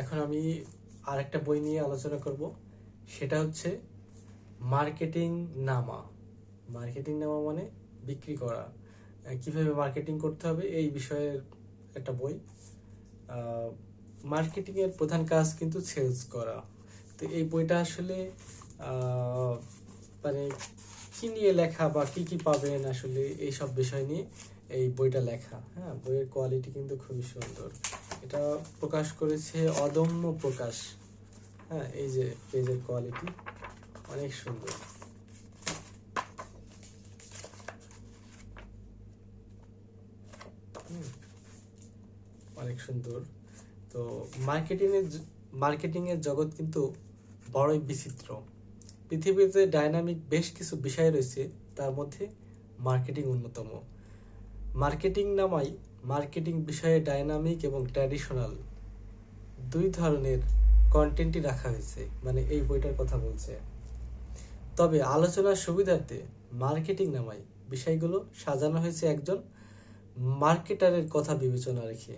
এখন আমি আরেকটা বই নিয়ে আলোচনা করব। সেটা হচ্ছে মার্কেটিং নামা। মার্কেটিং নামা মানে বিক্রি করা। কীভাবে মার্কেটিং করতে হবে এই বিষয়ের একটা বই। মার্কেটিং এর প্রধান কাজ কিন্তু সেলস করা। তো এই বইটা আসলে মানে কি নিয়ে লেখা বা কি কি পাবেন আসলে এই সব বিষয় নিয়ে এই বইটা লেখা। হ্যাঁ বইয়ের কোয়ালিটি কিন্তু খুবই সুন্দর। এটা প্রকাশ করেছে অদম্য প্রকাশ। হ্যাঁ এই যে পেজের কোয়ালিটি অনেক সুন্দর। অনেক সুন্দর। তো মার্কেটিং এর মার্কেটিং এর জগৎ কিন্তু বড়ই বিচিত্র। পৃথিবীতে ডাইনামিক বেশ কিছু বিষয় রয়েছে, তার মধ্যে মার্কেটিং অন্যতম। মার্কেটিং নামাই মার্কেটিং বিষয়ে ডাইনামিক এবং ট্র্যাডিশনাল দুই ধরনের কন্টেন্টই রাখা হয়েছে মানে এই বইটার কথা বলছে। তবে আলোচনার সুবিধার্থে মার্কেটিং নামাই বিষয়গুলো সাজানো হয়েছে একজন মার্কেটারের কথা বিবেচনা রেখে।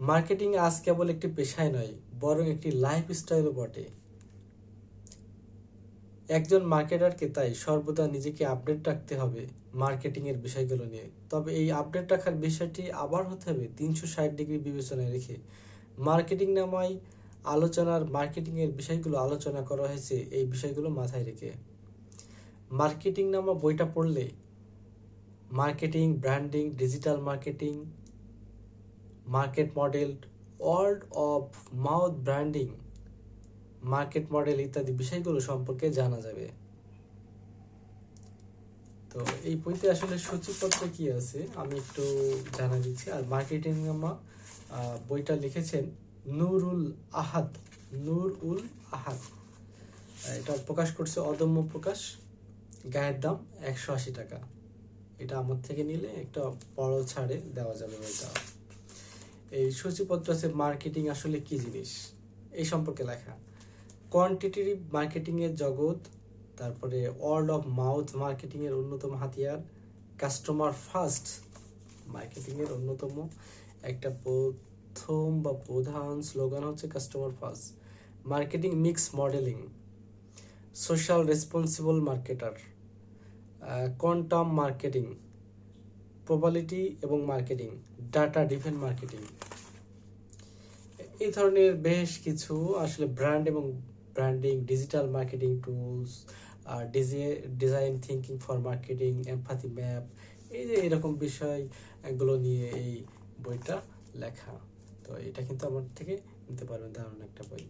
মার্কেটিং আজ কেবল একটি পেশায় নয়, বরং একটি লাইফ স্টাইলও বটে। একজন মার্কেটারকে তাই সর্বদা নিজেকে আপডেট রাখতে হবে মার্কেটিং এর বিষয়গুলো নিয়ে। তবে এই আপডেট রাখার বিষয়টি আবার হতে হবে তিনশো ষাট ডিগ্রি বিবেচনায় রেখে। মার্কেটিং নামায় আলোচনার মার্কেটিং এর বিষয়গুলো আলোচনা করা হয়েছে এই বিষয়গুলো মাথায় রেখে। মার্কেটিং নামা বইটা পড়লে marketing, branding, digital marketing, market model world of mouth branding market model ইত্যাদি বিষয়গুলো সম্পর্কে জানা যাবে। তো এই বইতে আসলে সূচিপত্র কি আছে, আমি একটু জানা দিচ্ছি। আর মার্কেটিং বইটা লিখেছেন নুরুল আহাদ নূর উল আহাদ। এটা প্রকাশ করছে অদম্য প্রকাশ, গায়ের দাম একশো আশি টাকা। এটা আমার থেকে নিলে একটা বড় ছাড়ে দেওয়া যাবে বইটা। এই সূচিপত্র আছে মার্কেটিং আসলে কি জিনিস, এই সম্পর্কে লেখা। কোয়ান্টিটেটিভ মার্কেটিং এর জগৎ, তারপরে ওয়ার্ল্ড অফ মাউথ মার্কেটিং এর অন্যতম হাতিয়ার কাস্টমার ফার্স্ট মার্কেটিং এর অন্যতম একটা প্রথম বা প্রধান স্লোগান হচ্ছে customer first marketing mix modeling social responsible marketer quantum marketing probability এবং মার্কেটিং ডাটা ডিফেন্ট মার্কেটিং এই ধরনের বেশ কিছু আসলে ব্র্যান্ড এবং branding digital marketing tools design thinking for marketing empathy map এই যে এরকম বিষয়গুলো নিয়ে এই বইটা লেখা। তো এটা কিন্তু আমার থেকে নিতে পারবেন, দারুণ একটা বই।